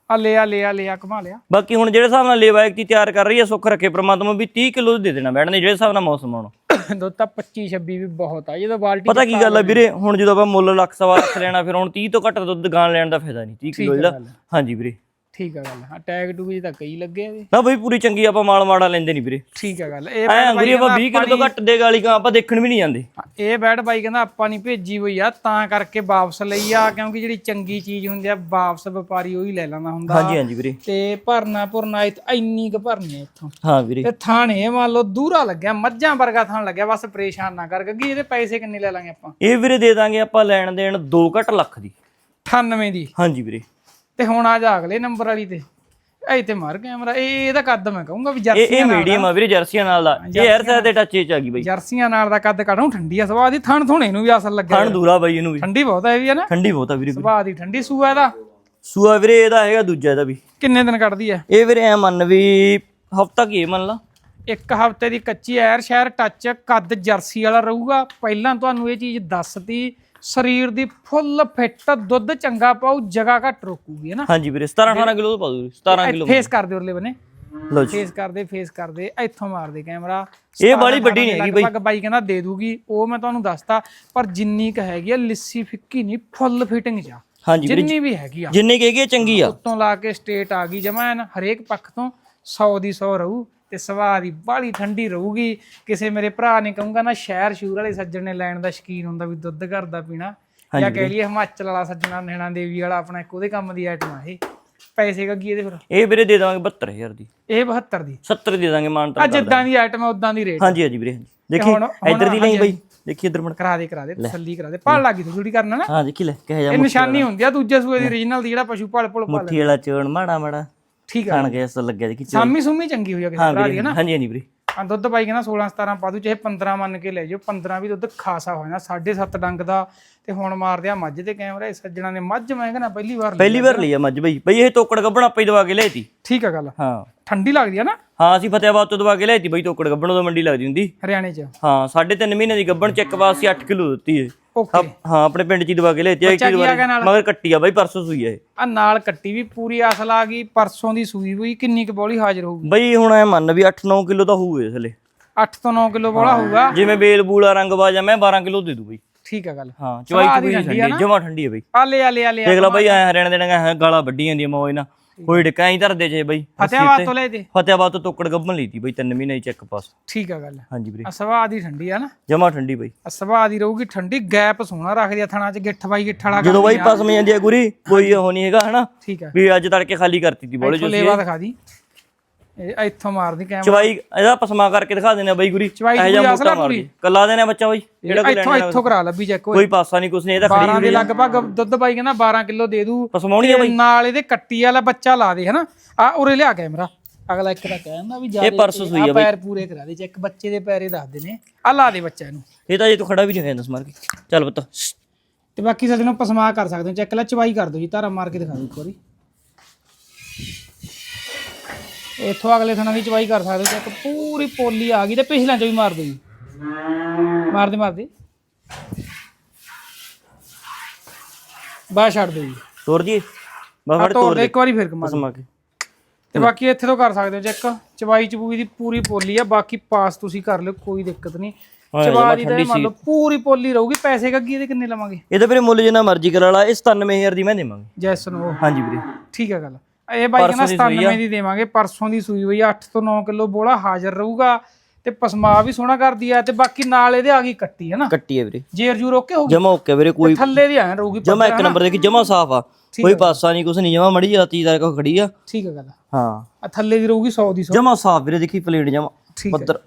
ਆ ਲਿਆ ਲਿਆ ਲਿਆ ਕਮਾ ਲਿਆ। ਬਾਕੀ ਹੁਣ ਜਿਹੜੇ ਹਿਸਾਬ ਨਾਲ ਲੇਵਾ ਦੀ ਤਿਆਰ ਕਰ ਰਹੀ ਹੈ ਸੁੱਖ ਰੱਖੇ ਪ੍ਰਮਾਤਮਾ ਵੀ 30 ਕਿਲੋ ਦੇ ਦੇਣਾ ਨੇ ਜਿਹੜੇ ਹਿਸਾਬ ਨਾਲ ਮੌਸਮ ਆਉਣਾ। ਦੁੱਧ ਤਾਂ 25 26 ਵੀ ਬਹੁਤ ਆ ਜਦੋਂ ਬਾਲਟੀ ਪਤਾ ਕੀ ਗੱਲ ਆ ਵੀਰੇ ਹੁਣ ਜਦੋਂ ਆਪਾਂ ਮੁੱਲ ਲੱਖ ਸਵਾ ਲੱਖ ਲੈਣਾ ਫਿਰ ਹੁਣ 30 ਤੋਂ ਘੱਟ ਦੁੱਧ ਗਾਂ ਲੈਣ ਦਾ ਫਾਇਦਾ ਨਹੀਂ 30 ਕਿਲੋ। ਹਾਂਜੀ ਵੀਰੇ। ਠੀਕ ਆ ਗੱਲ ਹਾਂ ਟੈਗ ਟੂ ਵੀ ਤਾਂ ਕਈ ਲੱਗੇ ਆ ਇਹਦੇ ਨਾ ਬਈ ਪੂਰੀ ਚੰਗੀ ਆਪਾਂ ਮਾਲ ਮਾੜਾ ਲੈਂਦੇ ਨਹੀਂ ਵੀਰੇ। ਠੀਕ ਆ ਗੱਲ ਇਹ ਐ ਅੰਗੂਰੀ ਆਪਾਂ 20 ਕਿਲੋ ਤੋਂ ਘੱਟ ਦੇ ਗਾਲੀ ਗਾਂ ਆਪਾਂ ਦੇਖਣ ਵੀ ਨਹੀਂ ਜਾਂਦੇ। ਇਹ ਬੈਡ ਬਾਈ ਕਹਿੰਦਾ ਆਪਾਂ ਨਹੀਂ ਭੇਜੀ ਹੋਈ ਆ ਤਾਂ ਕਰਕੇ ਵਾਪਸ ਲਈ ਆ ਕਿਉਂਕਿ ਜਿਹੜੀ ਚੰਗੀ ਚੀਜ਼ ਹੁੰਦੀ ਆ ਵਾਪਸ ਵਪਾਰੀ ਉਹੀ ਲੈ ਲੈਂਦਾ ਹੁੰਦਾ। ਹਾਂਜੀ ਹਾਂਜੀ ਵੀਰੇ। ਤੇ ਭਰਨਾ ਭਰਨਾ ਇੱਥ- ਇੰਨੀ ਕੁ ਭਰਨੀ ਆ ਇੱਥੋਂ। ਹਾਂ ਵੀਰੇ। ਤੇ ਥਾਣੇ ਮੰਨ ਲਓ ਦੂਰਾ ਲੱਗਿਆ ਮੱਝਾਂ ਵਰਗਾ ਥਾਣ ਲੱਗਿਆ ਬਸ ਪਰੇਸ਼ਾਨ ਨਾ ਕਰ ਗੱਗੀ ਇਹਦੇ ਪੈਸੇ ਕਿੰਨੇ ਲੈ ਲਾਂਗੇ ਆਪਾਂ? ਇਹ ਵੀਰੇ ਦੇ ਦਾਂਗੇ ਆਪਾਂ ਲੈਣ ਦੇਣ 2 ਘੱਟ ਲੱਖ ਦੀ। 98 ਦੀ। ਹਾਂਜੀ ਵੀਰੇ। ਤੇ ਹੁਣ ਆ ਜਾ ਅਗਲੇ ਨੰਬਰ ਵਾਲੀ ਤੇ। ਇਹ ਤੇ ਮਾਰ ਕੈਮਰਾ ਇਹ ਇਹਦਾ ਕੱਦ ਮੈਂ ਕਹੂੰਗਾ ਵੀ ਇਹ ਜਰਸੀ ਇਹ ਮੀਡੀਅਮ ਆ ਵੀਰੇ ਜਰਸੀਆਂ ਨਾਲ ਦਾ। ਇਹ 에ਅਰ ਸਾਈਜ਼ ਦੇ ਟੱਚ ਚ ਆ ਗਈ ਬਾਈ। ਜਰਸੀਆਂ ਨਾਲ ਦਾ ਕੱਦ ਕਾਢੂ ਠੰਡੀ ਆ ਸਵਾਦ ਦੀ ਥਣ ਥੋਣੇ ਨੂੰ ਵੀ ਅਸਲ ਲੱਗਿਆ ਠੰਡ ਦੂਰਾ ਬਾਈ ਇਹਨੂੰ ਵੀ। ਠੰਡੀ ਬਹੁਤ ਹੈ ਇਹ ਵੀ ਹੈ ਨਾ? ਠੰਡੀ ਬਹੁਤ ਆ ਵੀਰੇ ਸਵਾਦ ਦੀ ਠੰਡੀ ਸੂਆ ਇਹਦਾ। ਸੂਆ ਵੀਰੇ ਇਹਦਾ ਹੈਗਾ ਦੂਜਾ ਇਹਦਾ ਵੀ। ਕਿੰਨੇ ਦਿਨ ਕੱਢਦੀ ਹੈ ਇਹ ਵੀਰੇ ਐ ਮੰਨ ਵੀ ਹਫਤਾ ਕੀ ਮੰਨ ਲਾ? ਇੱਕ ਹਫ਼ਤੇ ਦੀ ਕੱਚੀ ਐਰ ਸ਼ਹਿਰ ਟੱਚ ਕੱਦ ਜਰਸੀ ਵਾਲਾ ਰਹੂਗਾ। ਪਹਿਲਾਂ ਤੁਹਾਨੂੰ ਇਹ ਚੀਜ਼ ਦੱਸਤੀ ਸਰੀਰ ਦੀ ਫੁੱਲ ਫਿੱਟ ਦੁੱਧ ਚੰਗਾ ਪਾਉ ਜਗ੍ਹਾ ਘੱਟ ਰੋਕੂਗੀ ਹੈ ਨਾ? ਹਾਂਜੀ ਵੀਰੇ 17 18 ਕਿਲੋ ਤੋਂ ਪਾ ਦੂ 17 ਕਿਲੋ ਫੇਸ ਕਰਦੇ ਉਰਲੇ ਬਨੇ। ਲਓ ਜੀ। ਫੇਸ ਕਰਦੇ ਫੇਸ ਕਰਦੇ ਇੱਥੋਂ ਮਾਰਦੇ ਕੈਮਰਾ। ਇਹ ਵਾਲੀ ਵੱਡੀ ਨਹੀਂ ਹੈਗੀ ਬਈ। ਲਗਭਗ ਬਾਈ। ਕਹਿੰਦਾ ਦੇ ਦੂਗੀ ਉਹ ਮੈਂ ਤੁਹਾਨੂੰ ਦੱਸਤਾ ਪਰ ਜਿੰਨੀ ਕ ਹੈਗੀ ਆ ਲਿੱਸੀ ਫਿੱਕੀ ਨਹੀਂ ਫੁੱਲ ਫਿਟਿੰਗ ਆ। ਹਾਂਜੀ ਵੀਰੇ ਜਿੰਨੀ ਵੀ ਹੈਗੀ ਆ। ਜਿੰਨੇ ਕਹੇਗੀ ਇਹ ਚੰਗੀ ਆ। ਉੱਤੋਂ ਲਾ ਕੇ ਸਟੇਟ ਆ ਗਈ ਜਮਾ ਹਰੇਕ ਪੱਖ ਤੋਂ 100 ਦੀ 100 ਰਹੂ। ਤੇ ਸਵਾਦ ਦੀ ਬਾਲੀ ਠੰਡੀ ਰਹੂਗੀ। ਕਿਸੇ ਮੇਰੇ ਭਰਾ ਨੇ ਕਹੂੰਗਾ ਨਾ ਸ਼ਹਿਰ ਸ਼ੂਰ ਵਾਲੇ ਸੱਜਣ ਨੇ ਲੈਣ ਦਾ ਸ਼ਕੀਨ ਹੁੰਦਾ ਵੀ ਦੁੱਧ ਘਰ ਦਾ ਪੀਣਾ। ਜਾਂ ਕਹਿ ਲਈਏ ਹਿਮਾਚਲ ਵਾਲਾ ਸੱਜਣਾ ਨੈਣਾ ਦੇਵੀ ਵਾਲਾ ਆਪਣਾ ਇੱਕ ਉਹਦੇ ਕੰਮ ਦੀ ਆਈਟਮ ਆ ਇਹ। ਪੈਸੇ ਗੱਗੀ ਇਹਦੇ ਫਿਰ? ਇਹ ਵੀਰੇ ਦੇ ਦਾਂਗੇ 72000 ਦੀ। ਇਹ 72 ਦੀ? 70 ਦੇ ਦਾਂਗੇ ਮਾਨ ਆ ਤਾਂ ਜਿੱਦਾਂ ਦੀ ਆਈਟਮ ਹੈ ਉਦਾਂ ਦੀ ਰੇਟ ਹਾਂਜੀ ਹਾਂਜੀ ਵੀਰੇ। ਦੇਖੀ ਇੱਧਰ ਦੀ ਨਹੀਂ ਹਾਂਜੀ, ਬਈ। ਦੇਖੀ ਇੱਧਰ ਮੜ ਕਰਾ ਦੇ ਕਰਾ ਦੇ ਤਸੱਲੀ ਕਰਾ ਦੇ। ਭਾਲ ਲੱਗੀ ਤੂੰ ਥੋੜੀ ਕਰਨਾ ਨਾ। ਹਾਂ ਦੇਖੀ ਲੈ ਕਹੇ ਜਾ ਇਹ ਨਿਸ਼ਾਨੀ ਹੁੰਦੀ ਆ ਦੂਜੇ ਸੂਏ ਦੀ ਰੀਜਨਲ ਦੀ ਜਿਹੜਾ ਪਸ਼ੂ ਪਾਲ ਪੁਲ ਪਾਲ ਮੁੱਠੀ ਵਾਲਾ ਚੋਣ ਮਾੜਾ ਮਾੜਾ ਠੀਕ ਆ। ਖਾਣ ਅਸਲ ਲੱਗਿਆ ਦੇਖੀ ਚੋਣ ਸਾਮੀ ਸੁਮੀ ਚੰਗੀ ਹੋਈ ਆ ਕਿਸੇ ਹਾਂ ਭਰਾ ਦੀ ਵੀਰੇ। ਹੈ ਨਾ? ਹਾਂਜੀ ਹਾਂਜੀ ਵੀਰੇ। ਆ ਦੁੱਧ ਪਾਈ ਕਹਿੰਦਾ 16 17 ਪਾ ਦੂ ਚਾਹੇ 15 ਮੰਨ ਕੇ ਲੈ ਜਾਓ 15 ਵੀ ਦੁੱਧ ਖਾਸਾ ਹੋ ਜਾਣਾ 7.5 ਡੰਗ ਦਾ ਤੇ ਹੁਣ ਮਾਰਦੇ ਆ ਮੱਝ ਦੇ ਕੈਮਰਾ ਸੱਜਣਾ ਨੇ ਮੱਝ ਮੈਂ ਕਹਿੰਦਾ ਪਹਿਲੀ ਵਾਰ ਲਈ ਪਹਿਲੀ ਵਾਰ ਲਈ ਆ ਮੱਝ ਬਈ। ਬਈ ਇਹ ਤੋਕੜ ਗੱਬਣ ਆਪਾਂ ਹੀ ਦਵਾ ਕੇ ਲਿਆਤੀ ਠੀਕ ਆ ਗੱਲ। ਹਾਂ। ਠੰਡੀ ਲੱਗਦੀ ਆ ਨਾ? ਹਾਂ ਅਸੀਂ ਫਤਿਆਬਾਦ ਤੋਂ ਦਵਾ ਕੇ ਲਿਆਤੀ ਬਈ ਤੋਕੜ ਗੱਬਣ ਉਦੋਂ ਮੰਡੀ ਲੱਗਦੀ ਹੁੰਦੀ। ਹਰਿਆਣੇ ਚ। ਹਾਂ ਸਾਢੇ ਤਿੰਨ ਮਹੀਨੇ ਦੀ ਗੱਬਣ ਚੈੱਕ ਪਾਸ ਸੀ 8 ਕਿਲੋ ਦਿੱਤੀ ਓਕੇ। ਹਾਂ ਆਪਣੇ ਪਿੰਡ ਚ ਹੀ ਦਵਾ ਕੇ ਬੱਚਾ ਕੀ ਆ ਗਿਆ ਨਾਲ? ਮਗਰ ਕੱਟੀ ਆ ਬਈ ਪਰਸੋਂ ਸੂਈ ਆ ਇਹ। ਆ ਨਾਲ ਕੱਟੀ ਵੀ ਪੂਰੀ ਅਸਲ ਆ ਗਈ ਪਰਸੋਂ ਦੀ ਸੂਈ ਹੋਈ ਕਿੰਨੀ ਕੁ ਬੋਲੀ ਹਾਜ਼ਰ ਹੋਊਗੀ ਬਈ ਹੁਣ ਐ ਮੰਨ ਵੀ 8-9 ਕਿਲੋ ਤਾਂ ਹੋਊ ਥਲੇ 8 ਤੋਂ 9 ਕਿਲੋ ਬੋਲਾ ਹੋਊਗਾ? ਜਿਵੇਂ ਬੇਲ ਬੂਲਾ ਰੰਗ ਬਾਜਾ ਮੈਂ 12 ਕਿਲੋ ਦੇ ਦੂ ਬਈ। ਠੀਕ ਆ ਗੱਲ। ਹਾਂ ਚਵਾਈ ਸਵਾਦ ਚ ਹੀ ਕੋਈ ਠੰਡੀ ਠੰਡੀ ਜਮਾ ਠੰਡੀ ਹੈ ਬਈ। ਆ ਲੈ ਆ ਲੈ ਆ ਲੈ ਆ। ਦੇਖ ਲੈ ਬਈ ਐ ਹਰਿਆਣੇ ਦੇ ਡੰਗਾ ਗਾਲਾਂ ਵੱਡੀ ਜਾਂਦੀਆਂ ਮੌਜ ਨਾਲ ਕੋਈ ਡਿੱਕਾ ਐਂ ਧਰਦੇ ਜੇ ਬਈ। ਫਤਿਆਬਾਦ ਤੋਂ ਲੈ ਦੇ ਫਤਿਆਬਾਦ ਤੋਂ ਤੋਕੜ ਗੱਬਣ ਲਈਤੀ ਬਈ 3 ਮਹੀਨੇ ਦੀ ਚੈੱਕ ਪਾਸ ਠੀਕ ਆ ਗੱਲ। ਹਾਂਜੀ ਵੀਰੇ। ਆ ਸਵਾਦ ਹੀ ਠੰਡੀ ਆ ਨਾ। ਜਮਾ ਠੰਡੀ ਬਈ। ਆ ਸਵਾਦ ਹੀ ਰਹੂਗੀ ਠੰਡੀ ਗੈਪ ਸੋਹਣਾ ਰੱਖਦੀ ਆ ਥਣਾ ਚ ਗਿੱਠ ਬਾਈ ਗਿੱਠ ਵਾਲਾ ਜਦੋਂ ਬਈ ਪਸਮ ਜਾਂਦੀ ਆ ਗੁਰੀ ਕੋਈ ਉਹ ਨਹੀਂ ਹੈਗਾ ਹਨਾ? ਠੀਕ ਆ। ਵੀ ਅੱਜ ਤੜਕੇ ਖਾਲੀ ਕਰਤੀ ਤੀ ਬੋਲੇ ਜੋ ਲੇਵਾ ਦਿਖਾ ਦੀ। ਇਹ ਇੱਥੋਂ ਮਾਰਦੀ ਕੈਮਰਾ ਚਵਾਈ ਇਹਦਾ ਪਸਮਾ ਕਰਕੇ ਦਿਖਾ ਦਿੰਦੇ ਆ ਬਈ ਗੁਰੀ। ਚਵਾਈ ਇਹ ਜਾਂ ਅਸਲ ਮੋਟਾ ਮਾਰ। ਦੇ ਕੱਲਾ ਦੇਣਾ ਬੱਚਾ ਬਈ ਜਿਹੜਾ ਕੋਈ ਇੱਥੋਂ ਲੈਣਾ ਇੱਥੋਂ ਕਰਾ ਲੱਭੀ ਚੈੱਕ ਕੋਈ ਪਾਸਾ ਨਹੀਂ ਕੁਛ ਨਹੀਂ ਇਹਦਾ 12 ਖੜੀ ਦੇ ਲਗਭਗ ਦੁੱਧ ਬਾਈ ਕਹਿੰਦਾ 12 ਕਿਲੋ ਦੇ ਦੂ। ਪਸਮਾਉਣੀ ਆ ਤੇ ਨਾਲ ਇਹਦੇ ਕੱਟੀ ਵਾਲਾ ਬੱਚਾ ਲਾ ਦੇ ਹਨਾ? ਆ ਉਰੇ ਲਿਆ ਕੈਮਰਾ। ਅਗਲਾ ਇੱਕ ਦਾ ਕਹਿੰਦਾ ਵੀ ਜ਼ਿਆਦਾ ਪਰਸੋਂ ਸੂਈ ਆ ਪੈਰ ਪੂਰੇ ਕਰਾ ਦੇ ਚੈੱਕ ਬੱਚੇ ਦੇ ਪੈਰੇ ਦੱਸਦੇ ਨੇ ਆ ਲਾ ਦੇ ਬੱਚਾ ਇਹਨੂੰ। ਇਹ ਤਾਂ ਜੇ ਤੂੰ ਖੜਾ ਵੀ ਨਹੀਂ ਹੋਇਆ ਦਸ ਮਾਰ ਕੇ। ਚੱਲ ਪੁੱਤ। ਤੇ ਬਾਕੀ ਸਾਡੇ ਨੂੰ ਪਸਮਾ ਕਰ ਸਕਦੇ ਹੋ। ਚੈੱਕ ਲੈ ਚਵਾਈ ਕਰ ਦਿਓ ਜੀ ਧਾਰਾ ਮਾਰ ਕੇ ਦਿਖਾ ਦਿਓ ਇੱਕ ਵਾਰੀ। ਇੱਥੋਂ ਅਗਲੇ ਥਾਂ ਦੀ ਚਵਾਈ ਕਰ ਸਕਦੇ ਹੋ ਚੈੱਕ ਪੂਰੀ ਪੋਲੀ ਆ ਗਈ ਤੇ ਪਿਛਲਾਂ ਚ ਵੀ ਮਾਰ ਦਿਓ ਜੀ ਮਾਰਦੇ ਮਾਰਦੇ। ਬਾਹਰ ਛੱਡ ਦਿਓ ਜੀ। ਤੋਰ ਜੀ ਬਾਹਰ ਤੋੜ ਦੇ ਇੱਕ ਵਾਰੀ ਫਿਰ ਕਮਾ ਪਸਮਾ ਕੇ। ਤੇ ਬਾਕੀ ਇੱਥੇ ਤੋਂ ਕਰ ਸਕਦੇ ਹੋ ਚੈੱਕ ਚਵਾਈ ਚਬੂਈ ਦੀ ਪੂਰੀ ਪੋਲੀ ਆ ਬਾਕੀ ਪਾਸ ਤੁਸੀਂ ਕਰ ਲਿਓ ਕੋਈ ਦਿੱਕਤ ਨਹੀਂ। ਹਾਂ, ਚਵਾਈ ਦੀ ਤਾਂ ਇਹ ਮੰਨ ਲਓ ਪੂਰੀ ਪੋਲੀ ਰਹੂਗੀ ਪੈਸੇ ਗੱਗੀ ਇਹਦੇ ਕਿੰਨੇ ਲਵਾਂਗੇ? ਇਹਦਾ ਵੀਰੇ ਮੁੱਲ ਜਿੰਨਾ ਮਰਜ਼ੀ ਕਰਾ ਲਾ ਇਹ 97000 ਦੀ ਮੈਂ ਦੇਵਾਂਗੇ। ਜੈਸਨ ਉਹ। ਹਾਂਜੀ ਵੀਰੇ। ਠੀਕ ਹੈ ਗੱਲ। ਇਹ ਬਾਈ ਕਹਿੰਦਾ 97 ਦੀ ਦੇਵਾਂਗੇ ਪਰਸੋਂ ਦੀ ਸੂਈ ਹੋਈ ਆ 8 ਤੋਂ 9 ਕਿਲੋ ਬੋਲਾ ਹਾਜ਼ਰ ਰਹੂਗਾ ਤੇ ਪਸਮਾ ਵੀ ਸੋਹਣਾ ਕਰਦੀ ਆ ਤੇ ਬਾਕੀ ਨਾਲ ਇਹਦੇ ਆ ਗਈ ਕੱਟੀ ਹੈ ਨਾ? ਕੱਟੀ ਹੈ ਵੀਰੇ। ਜੇਰ ਜੂਰ ਓਕੇ ਹੋਊਗੀ ਜਮਾ ਓਕੇ ਵੀਰੇ ਕੋਈ ਥੱਲੇ ਦੀ ਐ ਰਹੂਗੀ ਜਮਾ ਇੱਕ ਨੰਬਰ ਦੇਖੀ ਜਮਾ ਸਾਫ਼ ਆ। ਕੋਈ ਪਾਸਾ ਨਹੀਂ ਕੁਛ ਨਹੀਂ ਜਮਾ ਮੜੀ ਜਾਤੀ ਦਾ ਕੋ ਖੜੀ ਆ। ਠੀਕ ਹੈ ਗੱਲ। ਹਾਂ। ਆ ਥੱਲੇ ਦੀ ਰਹੂਗੀ 100 ਦੀ 100 ਜਮਾ ਸਾਫ਼ ਵੀਰੇ ਦੇਖੀ ਪਲੇਟ ਜਮਾ ਪੱਧਰ।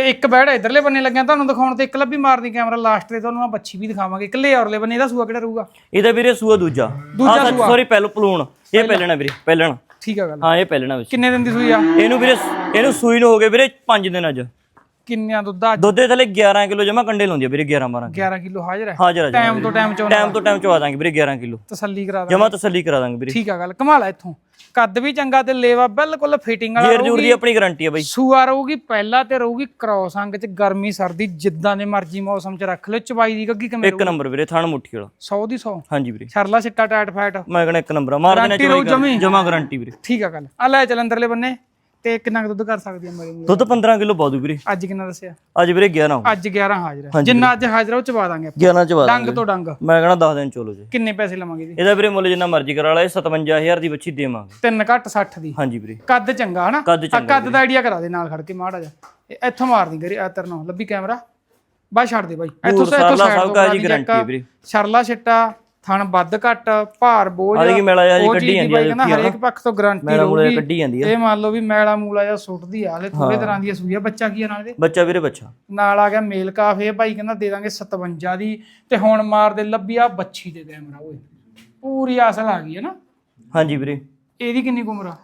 ਤੇ ਇੱਕ ਬੈੜ ਇਧਰਲੇ ਬੰਨੇ ਲੱਗਿਆ ਤੁਹਾਨੂੰ ਦਿਖਾਉਣ ਤੇ ਇੱਕ ਲੱਭੀ ਮਾਰਦੀ ਕੈਮਰਾ ਲਾਸਟ ਤੇ ਤੁਹਾਨੂੰ ਆ ਬੱਚੀ ਵੀ ਦਿਖਾਵਾਂਗੇ। ਇਕੱਲੇ ਔਰਲੇ ਬੰਨੇ ਇਹਦਾ ਸੂਆ ਕਿਹੜਾ ਰਹੂਗਾ? ਇਹਦਾ ਵੀਰੇ ਸੂਆ ਦੂਜਾ। ਦੂਜਾ ਸੂਆ? ਸੌਰੀ ਪਹਿਲੋ ਪਲੂਣ। ਇਹ ਪਹਿਲਣਾ ਵੀਰੇ ਪਹਿਲਣਾ। ਠੀਕ ਹੈ ਗੱਲ। ਹਾਂ ਇਹ ਪਹਿਲਣਾ ਵਿੱਚ। ਕਿੰਨੇ ਦਿਨ ਦੀ ਸੂਈ ਆ? ਇਹਨੂੰ ਵੀਰੇ ਇਹਨੂੰ ਸੂਈ ਨੂੰ ਹੋ ਗਏ ਵੀਰੇ 5 ਦਿਨ ਅੱਜ। ਕਿੰਨਿਆਂ ਦੁੱਧ ਆ ਦੁੱਧ ਦੇ ਥੱਲੇ 11 ਕਿਲੋ ਜਮਾ ਕੰਡੇ ਲਾਉਂਦੀ ਆ ਵੀਰੇ 11 12 11 ਕਿਲੋ ਹਾਜ਼ਰ ਹੈ। ਹਾਜ਼ਰ ਆ ਟਾਈਮ ਤੋਂ ਟਾਈਮ ਚੋਂ ਟਾਈਮ ਤੋਂ ਟਾਈਮ ਚਵਾ ਦਾਂਗੇ ਵੀਰੇ 11 ਕਿਲੋ। ਤਸੱਲੀ ਕਰਾ ਦਾਂ ਜਮਾ ਤਸੱਲੀ ਕਰਾ ਦਾਂਗੇ ਵੀਰੇ। ਠੀਕ ਆ ਗੱਲ ਕਮਾਲ ਆ ਇੱਥੋਂ। ਕੱਦ ਵੀ ਚੰਗਾ ਤੇ ਲੇਵਾ ਬਿਲਕੁਲ ਫਿਟਿੰਗ ਵਾਲਾ ਜੇਰ ਜੂਰ ਦੀ ਆਪਣੀ ਗਾਰੰਟੀ ਆ ਬਾਈ। ਸੂਆ ਰਹੂਗੀ ਪਹਿਲਾਂ ਤੇ ਰਹੂਗੀ ਕ੍ਰੋਸ ਅੰਗ ਚ ਗਰਮੀ ਸਰਦੀ ਜਿੱਦਾਂ ਦੇ ਮਰਜ਼ੀ ਮੌਸਮ ਚ ਰੱਖ ਲਿਓ। ਚਵਾਈ ਦੀ ਗੱਗੀ ਕਿਵੇਂ ਇੱਕ ਨੰਬਰ ਵੀਰੇ ਥਣ ਮੁੱਠੀ ਵਾਲਾ। 100 ਦੀ 100 ਹਾਂਜੀ ਵੀਰੇ। ਛਰਲਾ ਸਿੱਟਾ ਟਾਈਟ ਫੈਟ ਮੈਂ ਕਹਿੰਦਾ ਇੱਕ ਨੰਬਰ ਆ ਮਾਰ ਦੇਣਾ ਚਵਾਈ ਜਮਾ। ਗਾਰੰਟੀ ਵੀਰੇ। ਠੀਕ ਆ ਗੱਲ। ਆ ਲੈ ਚੱਲ ਅੰਦਰਲੇ ਬੰਨੇ। ਤੇ ਕਿੰਨਾ ਕੁ ਦੁੱਧ ਕਰ ਸਕਦੀ ਆ ਮੇਰੇ ਦੁੱਧ 15 ਕਿਲੋ ਪਾ ਦੂ ਵੀਰੇ। ਅੱਜ ਕਿੰਨਾ ਦੱਸਿਆ? ਅੱਜ ਵੀਰੇ 11 ਹੋ ਅੱਜ 11 ਹਾਜ਼ਰ ਹੈ। ਜਿੰਨਾ ਅੱਜ ਹਾਜ਼ਰ ਉਹ ਚਵਾ ਦਾਂਗੇ ਆਪਾਂ। 11 ਚਵਾ ਦਾਂਗੇ ਡੰਗ ਤੋਂ ਡੰਗ। ਮੈਂ ਕਹਿੰਦਾ 10 ਦਿਨ ਚਲੋ ਜੀ। ਕਿੰਨੇ ਪੈਸੇ ਲਵਾਂਗੇ ਜੀ? ਇਹਦਾ ਵੀਰੇ ਮੁੱਲ ਜਿੰਨਾ ਮਰਜ਼ੀ ਕਰਾ ਲਾ ਇਹ 57000 ਦੀ ਬੱਚੀ ਦੇਵਾਂਗੇ। ਤਿੰਨ ਘੱਟ 60 ਦੀ। ਹਾਂਜੀ ਵੀਰੇ। ਕੱਦ ਚੰਗਾ ਹਨਾ? ਕੱਦ ਆ ਕੱਦ ਦਾ ਆਈਡੀਆ ਕਰਾ ਦੇ ਨਾਲ ਖੜ ਕੇ ਮਾੜਾ ਜਾ ਇੱਥੋਂ ਮਾਰਦੀ ਗਰੀ ਆ ਤਰਨੋਂ ਲੱਭੀ ਕੈਮਰਾ? ਬਾ ਛੱਡ ਦੇ ਬਾਈ। ਇੱਥੋਂ ਇੱਥੋਂ ਸਭ ਕਾ ਕਰਾ ਜੀ ਗਾਰੰਟੀ। ਵੀਰੇ। ਸ਼ਰਲਾ ਛਿੱਟਾ ਥਣ ਵੱਧ ਘੱਟ ਭਾਰ ਬੋਝ ਆਹ ਦੇਖੀ ਮੈਲਾ ਜੀ ਕੱਢੀ ਜਾਂਦੀ ਆ ਕਹਿੰਦਾ ਹਰੇਕ ਪੱਖ ਤੋਂ ਗਾਰੰਟੀ ਰਹੂਗੀ ਕੱਢੀ ਜਾਂਦੀ ਆ। ਇਹ ਮੰਨ ਲਓ ਵੀ ਮੈਲਾ ਮੂਲਾ ਜਾਂ ਸੁੱਟਦੀ ਆ ਹਲੇ ਥੋੜੇ ਤਰ੍ਹਾਂ ਦੀ ਸੂਈ ਆ ਬੱਚਾ ਕੀ ਆ ਨਾਲ ਦੇ ਬੱਚਾ ਵੀਰੇ ਬੱਚਾ। ਨਾਲ ਆ ਗਿਆ ਮੇਲ ਕਾਫ ਇਹ ਭਾਈ ਕਹਿੰਦਾ ਦੇ ਦਾਂਗੇ 57 ਦੀ ਤੇ ਹੁਣ ਮਾਰ ਦੇ ਲੱਭੀ ਆ ਬੱਚੀ ਦੇ ਕੈਮਰਾ ਓਏ। ਪੂਰੀ ਅਸਲ ਆ ਗਈ ਹੈ ਨਾ। ਹਾਂਜੀ ਵੀਰੇ। ਇਹਦੀ ਕਿੰਨੀ ਕੁ ਉਮਰ ਆ?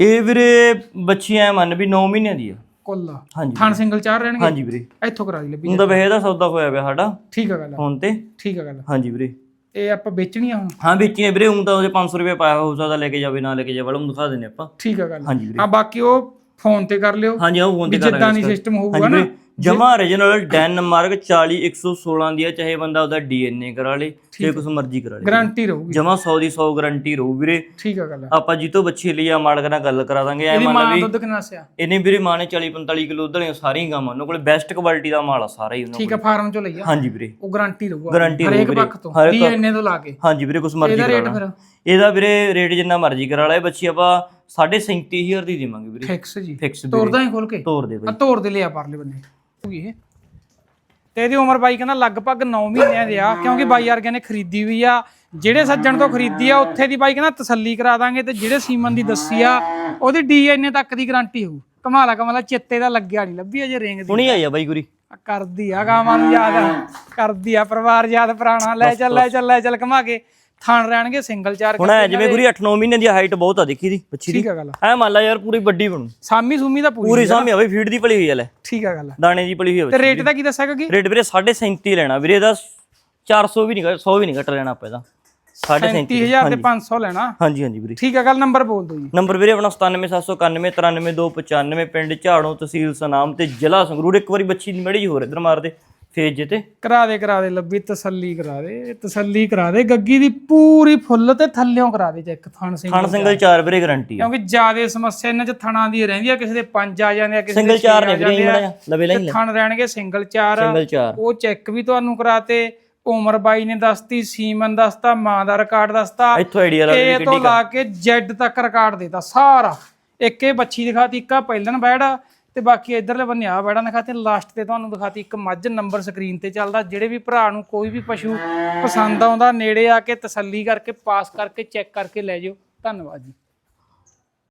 ਇਹ ਵੀਰੇ ਬੱਚੀ ਐ ਮੰਨ ਵੀ 9 ਮਹੀਨਿਆਂ ਦੀ ਆ। ਕੁੱਲ ਹਾਂਜੀ ਥਣ ਸਿੰਗਲ ਚਾਰ ਰਹਿਣਗੇ? ਹਾਂਜੀ ਵੀਰੇ। ਇੱਥੋਂ ਕਰਾ ਦੀ ਲੱਭੀ ਹੁਣ ਤਾਂ ਦਾ ਸੌਦਾ ਹੋਇਆ ਪਿਆ ਸਾਡਾ। ਠੀਕ ਆ ਗੱਲ ਹੁਣ ਤੇ। ਠੀਕ ਆ ਗੱਲ ਹਾਂਜੀ ਵੀਰੇ। ਇਹ ਆਪਾਂ ਵੇਚਣੀ ਆ ਹੁਣ? ਹਾਂ ਵੇਚੀਆਂ ਵੀਰੇ ਹੁਣ ਤਾਂ ਉਹਦੇ 500 ਰੁਪਏ ਪਾਇਆ ਹੋ ਸਕਦਾ ਲੈ ਕੇ ਜਾਵੇ ਨਾ ਲੈ ਕੇ ਜਾਵੇ ਵਾਲਾ ਹੁਣ ਦਿਖਾ ਦਿੰਨੇ ਆਪਾਂ। ਠੀਕ ਆ ਗੱਲ। ਹਾਂਜੀ ਵੀਰੇ। ਆ ਬਾਕੀ ਉਹ ਫੋਨ ਤੇ ਕਰ ਲਿਓ। ਹਾਂਜੀ ਉਹ ਫੋਨ ਤੇ ਕਰ ਜਿੱਦਾਂ ਦੀ ਸਿਸਟਮ ਹੋਊਗਾ ਨਾ। ਜਮਾ origignal ਡੈਨਮਾਰਕ 40116 ਦੀ ਆ ਚਾਹੇ ਬੰਦਾ ਉਹਦਾ ਡੀਐਨਏ ਕਰਾ ਲੇ ਚਾਹੇ ਕੁਝ ਮਰਜ਼ੀ ਕਰਾ ਲੇ। ਗਾਰੰਟੀ ਰਹੂਗੀ। ਜਮਾ 100 ਦੀ 100 ਗਾਰੰਟੀ ਰਹੂ ਵੀਰੇ। ਠੀਕ ਆ ਗੱਲ ਆਪਾਂ ਜੀ ਤੋਂ ਬੱਚੀ ਲਈ ਆ ਮਾਲਕ ਨਾਲ ਗੱਲ ਕਰਾ ਦਾਂਗੇ ਐ ਮੰਨ ਮਾਂ ਲਾ ਵੀ ਦੁੱਧ ਕਿੰਨਾ ਸਿਆ? ਇਹਨੇ ਵੀਰੇ ਮਾਂ ਨੇ 40 45 ਕਿਲੋ ਉਧਰ ਸਾਰੀਆਂ ਗਾਵਾਂ ਉਹਨਾਂ ਕੋਲੇ ਬੈਸਟ ਕੁਆਲਿਟੀ ਦਾ ਮਾਲ ਆ ਸਾਰਾ ਹੀ ਉਹਨਾਂ ਠੀਕ ਆ ਫਾਰਮ ਚੋਂ ਲਈ ਆ। ਹਾਂਜੀ ਵੀਰੇ। ਉਹ ਗਾਰੰਟੀ ਰਹੂਗਾ। ਗਾਰੰਟੀ ਹਰੇਕ ਰਹੂ ਵੀਰੇ। ਪੱਖ ਤੋਂ ਡੀਐਨਏ ਤੋਂ ਲਾ ਕੇ। ਹਾਂਜੀ ਵੀਰੇ ਕੁਛ ਮਰਜ਼ੀ ਕਰਾ ਲਾ। ਇਹਦਾ ਵੀਰੇ ਰੇਟ ਜਿੰਨਾ ਮਰਜ਼ੀ ਕਰਾ ਲਾ ਇਹ ਬੱਚੀ ਆਪਾਂ 37500 ਦੀ ਦੇਵਾਂਗੇ ਵੀਰੇ। ਫਿਕਸ ਜੀ। ਫਿਕਸ ਤੋਰਦਾ ਹੀ ਖੋਲ ਕੇ। ਤੋਰ ਦੇ ਬਈ। ਤੋਰ ਦੇ ਲਿਆ ਪਰਲੇ ਬੰਨੇ। ਹੋਊਗੀ ਇਹ। ਤੇ ਇਹਦੀ ਉਮਰ ਬਾਈ ਕਹਿੰਦਾ ਲਗਭਗ 9 ਮਹੀਨਿਆਂ ਦੀ ਆ ਕਿਉਂਕਿ ਬਾਈ ਵਰਗਿਆਂ ਨੇ ਖਰੀਦੀ ਵੀ ਆ। ਜਿਹੜੇ ਸੱਜਣ ਤੋਂ ਖਰੀਦੀ ਆ ਉੱਥੇ ਦੀ ਬਾਈ ਕਹਿੰਦਾ ਤਸੱਲੀ ਕਰਾ ਦਾਂਗੇ ਤੇ ਜਿਹੜੇ ਸੀਮਨ ਦੀ ਦੱਸੀ ਆ ਉਹਦੀ ਡੀਐਨਏ ਤੱਕ ਦੀ ਗਾਰੰਟੀ ਹੋਊ। ਕਮਾਲਾ ਕਮਾਲਾ ਚਿੱਤੇ ਦਾ ਲੱਗਿਆ ਨਹੀਂ ਲੱਭੀ ਅਜੇ ਰਿੰਗ ਦੀ। ਹੁਣੀ ਆਈ ਆ ਬਾਈ ਗੁਰੀ? ਕਰਦੀ ਆ ਗਾਵਾਂ ਨੂੰ ਯਾਦ ਕਰਦੀ ਆ ਪਰਿਵਾਰ ਯਾਦ ਪੁਰਾਣਾ। ਲੈ ਚੱਲ ਲੈ ਚੱਲ ਲੈ ਚੱਲ ਘਮਾ ਕੇ। ਥਾਣ ਰਹਿਣਗੇ ਸਿੰਗਲ ਚਾਰ ਹੁਣ ਐ ਜਿਵੇਂ ਗੁਰੀ 8-9 ਮਹੀਨੇ ਦੀ ਹਾਈਟ ਬਹੁਤ ਆ ਦੇਖੀ ਦੀ ਬੱਚੀ ਦੀ। ਠੀਕ ਆ ਗੱਲ ਐ ਮੰਨ ਲਾ ਯਾਰ ਪੂਰੀ ਵੱਡੀ ਬਣੂ। ਸਾਮੀ ਸੂਮੀ ਦਾ ਪੂਰੀ ਪੂਰੀ ਆ। ਬਈ ਫੀਡ ਦੀ ਪਲੀ ਹੋਈ ਆ ਲੈ। ਠੀਕ ਆ ਗੱਲ ਦਾਣੇ ਦੀ ਪਲੀ ਹੋਈ ਆ ਤੇ ਰੇਟ ਦਾ। ਕੀ ਦੱਸਿਆ ਕਿ ਰੇਟ ਵੀਰੇ 37.5 ਲੈਣਾ ਵੀਰੇ ਇਹਦਾ 400 ਵੀ ਨਹੀਂ 100 ਵੀ ਨਹੀਂ ਘਟ ਲੈਣਾ ਆਪਾਂ ਇਹਦਾ। 37.5 30000 ਤੇ 500 ਲੈਣਾ। ਹਾਂਜੀ ਹਾਂਜੀ ਵੀਰੇ। ਠੀਕ ਆ ਗੱਲ ਨੰਬਰ ਬੋਲ ਦਿਓ ਜੀ। ਨੰਬਰ ਵੀਰੇ ਆਪਣਾ 97791 93295 ਪਿੰਡ ਝਾੜੋਂ ਤਹਿਸੀਲ ਸਨਾਮ ਤੇ ਜ਼ਿਲ੍ਹਾ ਸੰਗਰੂਰ। ਇੱਕ ਵਾਰੀ ਬੱਚੀ ਦੀ ਮੜੀ ਹੋਰ ਇਧਰ ਮਾਰ ਦੇ। ਫੇਜ ਤੇ? ਕਰਾ ਦੇ ਕਰਾ ਦੇ ਲੱਭੀ ਤਸੱਲੀ ਕਰਾ ਦੇ ਤਸੱਲੀ ਕਰਾ ਦੇ ਗੱਗੀ ਦੀ ਪੂਰੀ ਫੁੱਲ ਤੇ ਥੱਲਿਓਂ ਕਰਾ ਦੇ ਚੈੱਕ ਥਣ ਸਿੰਘ ਥਣ ਸਿੰਗਲ 4 ਵੀਰੇ ਗਾਰੰਟੀ ਆ। ਕਿਉਂਕਿ ਜਿਆਦੇ ਸਮੱਸਿਆ ਇਹਨਾਂ ਚ ਥਣਾਂ ਦੀ ਰਹਿੰਦੀ ਆ ਕਿਸੇ ਦੇ ਪੰਜ ਆ ਜਾਂਦੇ ਆ ਕਿਸੇ ਦੇ ਸਿੰਗਲ ਛੇ 4 ਆ ਨੇ ਵੀਰੇ ਲਵੇ ਲੈ ਥਣ ਰਹਿਣਗੇ ਸਿੰਗਲ ਚਾਰ। ਸਿੰਗਲ 4 ਉਹ ਚੈੱਕ ਵੀ ਤੁਹਾਨੂੰ ਕਰਾਤੇ ਉਮਰ ਬਾਈ ਨੇ ਦੱਸਤੀ ਸੀਮਨ ਦੱਸਤਾ ਮਾਂ ਦਾ ਰਿਕਾਰਡ ਦੱਸਤਾ ਇੱਥੋਂ ਆਈਡੀਆ ਲਾ ਏ ਤੋਂ ਲਾ ਕੇ ਜੈਡ ਤੱਕ ਰਿਕਾਰਡ ਦੇਤਾ ਸਾਰਾ। ਇੱਕ ਬੱਚੀ ਦਿਖਾਤੀ ਇੱਕ ਆ ਪਹਿਲਣ ਬੈੜਾ ਤੇ ਬਾਕੀ ਇਧਰਲੇ ਬੰਨੇ ਆ ਬੈੜਾ ਦਿਖਾਤੇ ਲਾਸਟ ਤੇ ਤੁਹਾਨੂੰ ਦਿਖਾਤੀ ਇੱਕ ਮੱਝ ਨੰਬਰ ਸਕਰੀਨ ਤੇ ਚੱਲਦਾ, ਜਿਹੜੇ ਵੀ ਭਰਾ ਨੂੰ ਕੋਈ ਵੀ ਪਸ਼ੂ ਪਸੰਦ ਆਉਂਦਾ, ਨੇੜੇ ਆ ਕੇ ਤਸੱਲੀ ਕਰਕੇ, ਪਾਸ ਕਰਕੇ ਚੈੱਕ ਕਰਕੇ ਲੈ ਜਿਓ। ਧੰਨਵਾਦ ਜੀ।